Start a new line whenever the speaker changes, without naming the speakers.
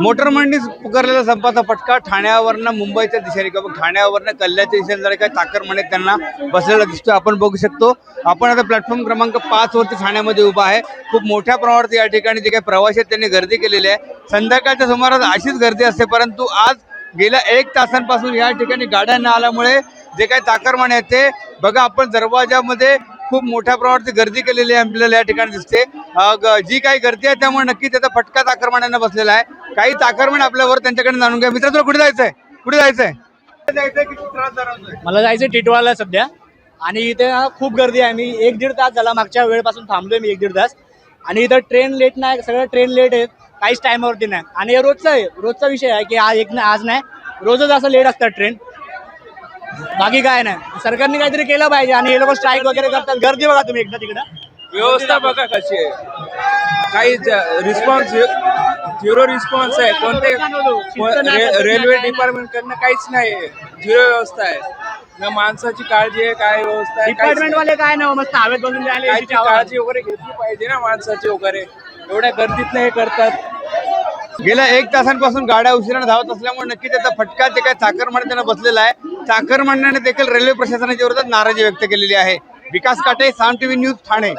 Motor मंडळीच पुकारलेला संपाचा फटका ठाण्यावरनं मुंबईच्या दिशेने किंवा ठाण्यावरनं कल्ल्याच्या दिशेने जरा काही चाकर म्हणे त्यांना बसलेला दिसतो आपण बघू शकतो. आपण आता प्लॅटफॉर्म क्रमांक पाच वरती ठाण्यामध्ये उभा आहे. खूप मोठ्या प्रमाणावरती या ठिकाणी जे काही प्रवासी आहेत त्यांनी गर्दी केलेली आहे. संध्याकाळच्या सुमारास अशीच गर्दी असते परंतु आज गेल्या एक तासांपासून या ठिकाणी गाड्या न आल्यामुळे जे काही चाकरमाने आहेत ते बघा आपण दरवाजामध्ये खूप मोठ्या प्रमाणात गर्दी केलेली आहे आपल्याला या ठिकाणी दिसते. ग- जी काही गर्दी आहे त्यामुळे नक्की त्याचा फटका चाकरमान्यांना बसलेला आहे. काही चाकरमाने आपल्यावर त्यांच्याकडे जाणून घ्या. मित्र तुला कुठे जायचंय? कुठे जायचंय? जायचंय त्रास?
मला जायचं टिटवाळला सध्या. आणि इथे खूप गर्दी आहे. मी एक दीड तास झाला मागच्या वेळेपासून थांबलोय मी एक दीड तास. आणि इथं ट्रेन लेट नाही सगळं ट्रेन लेट आहेत. काहीच टायमावरती नाही. आणि हे रोजचा आहे. रोजचा विषय आहे की आज एक ना आज नाही. रोजच असं लेट असतात ट्रेन बाकी काय नाही. सरकारने काहीतरी केलं पाहिजे आणि हे लोक स्ट्राईक वगैरे करतात. गर्दी बघा तुम्ही एकदा तिकडं.
व्यवस्था बघा कशी आहे. काही रिस्पॉन्स झिरो रिस्पॉन्स आहे. कोणते रेल्वे डिपार्टमेंट कडनं काहीच नाही. झिरो व्यवस्था आहे. ना माणसाची काळजी आहे काय व्यवस्था आहे काहीच
डिपार्टमेंट
नाही.
वाले काय नाही मस्त हवेत राहिले
काहीची काळजी वगैरे घेतली पाहिजे ना माणसाची वगैरे. एवढ्या गर्दीत हे करतात.
गेल्या एक तासांपासून गाड्या उशिराने धावत असल्यामुळे नक्की त्याचा फटका जे काही चाकरमाने त्यांना बसलेला आहे. चाकरमान्याने देखील रेल्वे प्रशासनाच्या विरोधात नाराजी व्यक्त केलेली आहे. विकास काटे साम टीव्ही न्यूज ठाणे.